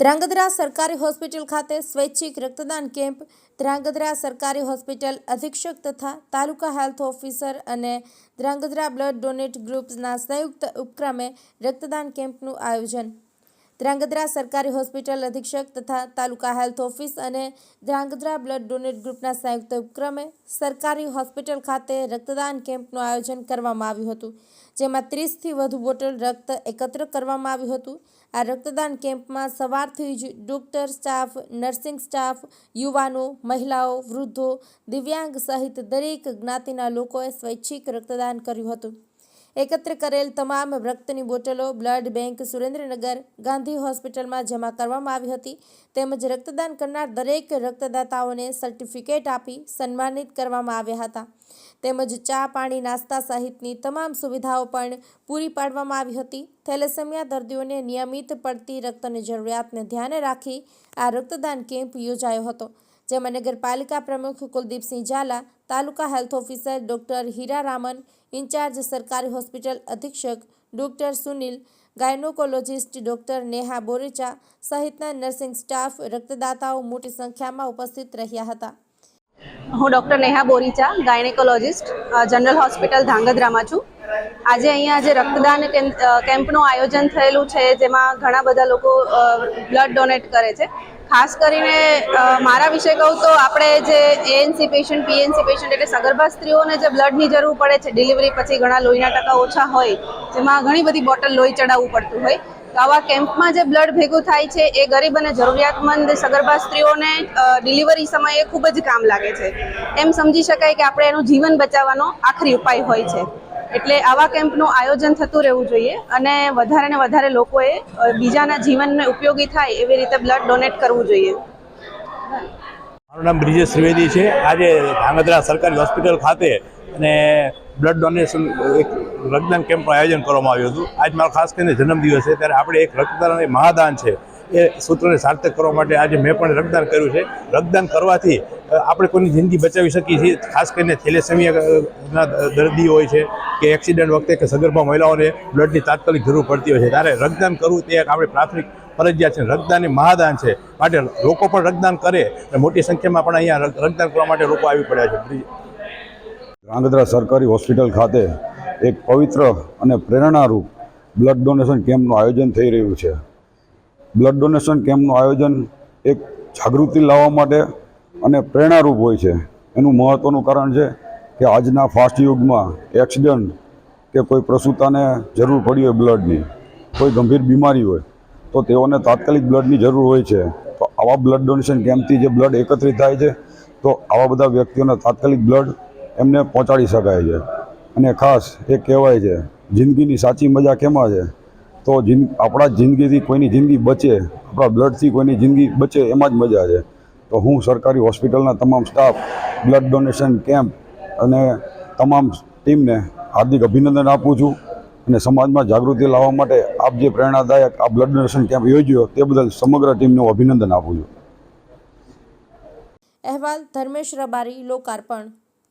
ધ્રાંગધ્રા સરકારી હોસ્પિટલ ખાતે સ્વૈચ્છિક રક્તદાન કેમ્પ, ધ્રાંગધ્રા સરકારી હોસ્પિટલ અધિક્ષક તથા તાલુકા હેલ્થ ઓફિસર અને ધ્રાંગધ્રા બ્લડ ડોનેટ ગ્રુપ્સના સંયુક્ત ઉપક્રમે રક્તદાન કેમ્પનું આયોજન ધ્રાંગધ્રા સરકારી હોસ્પિટલ અધિક્ષક તથા તાલુકા હેલ્થ ઓફિસ અને ધ્રાંગધ્રા બ્લડ ડોનેટ ગ્રુપના સંયુક્ત ઉપક્રમે સરકારી હોસ્પિટલ ખાતે રક્તદાન કેમ્પનું આયોજન કરવામાં આવ્યું હતું, જેમાં ત્રીસથી વધુ બોટલ રક્ત એકત્ર કરવામાં આવ્યું હતું. આ રક્તદાન કેમ્પમાં સવારથી જ ડોક્ટર સ્ટાફ, નર્સિંગ સ્ટાફ, યુવાનો, મહિલાઓ, વૃદ્ધો, દિવ્યાંગ સહિત દરેક જ્ઞાતિના લોકોએ સ્વૈચ્છિક રક્તદાન કર્યું હતું. એકત્ર કરેલ તમામ રક્તની બોટલો, બ્લડ બેંક, સુરેન્દ્રનગર, ગાંધી હોસ્પિટલમાં જમા કરવામાં આવી હતી. તેમજ રક્તદાન કરનાર દરેક રક્તદાતાઓને સર્ટિફિકેટ આપી સન્માનિત કરવામાં આવ્યા હતા. તેમજ ચા, પાણી, નાસ્તા સહિતની તમામ સુવિધાઓ પણ પૂરી પાડવામાં આવી હતી. થેલેસેમિયા દર્દીઓને નિયમિત પડતી રક્તની જરૂરિયાતને ધ્યાને રાખી આ રક્તદાન કેમ્પ યોજાયો હતો. જેમાં નગરપાલિકા પ્રમુખ Kuldipsinh Jhala, taluka health officer doctor Hiraraman, in charge સરકારી હોસ્પિટલ અધિક્ષક doctor Sunil, gynaecologist doctor Neha Borecha સહિતના નર્સિંગ સ્ટાફ રક્તદાતાઓ મોટી સંખ્યામાં ઉપસ્થિત રહ્યા હતા. હું doctor Neha Boricha, gynaecologist general hospital ધાંગધ્રામાં છું. આજે અહીંયા જે રક્તદાન કેમ- કેમ્પનું આયોજન થયેલું છે, જેમાં ઘણા બધા લોકો બ્લડ ડોનેટ કરે છે. ખાસ કરીને મારા વિશે કહું તો આપણે જે એએનસી પેશન્ટ પીએનસી પેશન્ટ એટલે સગર્ભા સ્ત્રીઓને જે બ્લડની જરૂર પડે છે ડિલિવરી પછી ઘણા લોહીના ટકા ઓછા હોય, જેમાં ઘણી બધી બોટલ લોહી ચડાવવું પડતું હોય, તો આવા કેમ્પમાં જે બ્લડ ભેગું થાય છે, એ ગરીબ અને જરૂરિયાતમંદ સગર્ભા સ્ત્રીઓને ડિલિવરી સમયે ખૂબ જ કામ લાગે છે. એમ સમજી શકાય કે આપણે એનું જીવન બચાવવાનો આખરી ઉપાય હોય છે. એટલે આવા કેમ્પનું આયોજન થતું રહેવું જોઈએ અને વધારે ને વધારે લોકોએ બીજાના જીવનને ઉપયોગી થાય એવી રીતે બ્લડ ડોનેટ કરવું જોઈએ. મારું નામ બ્રિજેશ ત્રિવેદી છે. આજે ધાંગધ્રા સરકારી હોસ્પિટલ ખાતે અને બ્લડ ડોનેશન એક રક્તદાન કેમ્પનું આયોજન કરવામાં આવ્યું હતું. આજ મારો ખાસ કરીને જન્મદિવસ છે. ત્યારે આપણે એક રક્તદાન અને મહાદાન છે. એ સૂત્રને સાર્થક કરવા માટે આજે મેં પણ રક્તદાન કર્યું છે. રક્તદાન કરવાથી આપણે કોઈની જિંદગી બચાવી શકીએ છીએ. ખાસ કરીને થેલેસેમિયાના દર્દી હોય છે. કે એક્સિડન્ટ વખતે કે સગર્ભા મહિલાઓને બ્લડની તાત્કાલિક જરૂર પડતી હોય છે. ત્યારે રક્તદાન કરવું તે એક આપણી પ્રાથમિક ફરજિયાત છે. રક્તદાન એ મહાદાન છે. માટે લોકો પણ રક્તદાન કરે અને મોટી સંખ્યામાં પણ અહીંયા રક્ત- રક્તદાન કરવા માટે લોકો આવી પડ્યા છે. ધ્રાંગધ્રા સરકારી હોસ્પિટલ ખાતે એક પવિત્ર અને પ્રેરણારૂપ બ્લડ ડોનેશન કેમ્પનું આયોજન થઈ રહ્યું છે. બ્લડ ડોનેશન કેમ્પનું આયોજન એક જાગૃતિ લાવવા માટે અને પ્રેરણારૂપ હોય છે. એનું મહત્ત્વનું કારણ છે કે આજના ફાસ્ટ યુગમાં એક્સિડન્ટ કે કોઈ પ્રસૂતાને જરૂર પડી હોય બ્લડની, કોઈ ગંભીર બીમારી હોય, તો તેઓને તાત્કાલિક બ્લડની જરૂર હોય છે. તો આવા બ્લડ ડોનેશન કેમ્પથી જે બ્લડ એકત્રિત થાય છે, તો આવા બધા વ્યક્તિઓને તાત્કાલિક બ્લડ એમને પહોંચાડી શકાય છે. અને ખાસ એ કહેવાય છે, જિંદગીની સાચી મજા કેમાં છે? તો જિંદ, આપણા જિંદગીથી કોઈની જિંદગી બચે, આપણા બ્લડથી કોઈની જિંદગી બચે એમાં જ મજા છે. તો હું સરકારી હોસ્પિટલના તમામ સ્ટાફ બ્લડ ડોનેશન કેમ્પ અને તમામ ટીમને હાર્દિક અભિનંદન આપું છું અને સમાજમાં જાગૃતિ લાવવા માટે આપ જે પ્રેરણાદાયક આ બ્લડ ડોનેશન કેમ્પ યોજ્યો તે બદલ સમગ્ર ટીમને હું અભિનંદન આપું છું. અહેવાલ ધર્મેશ રબારી, લોકાર્પણ.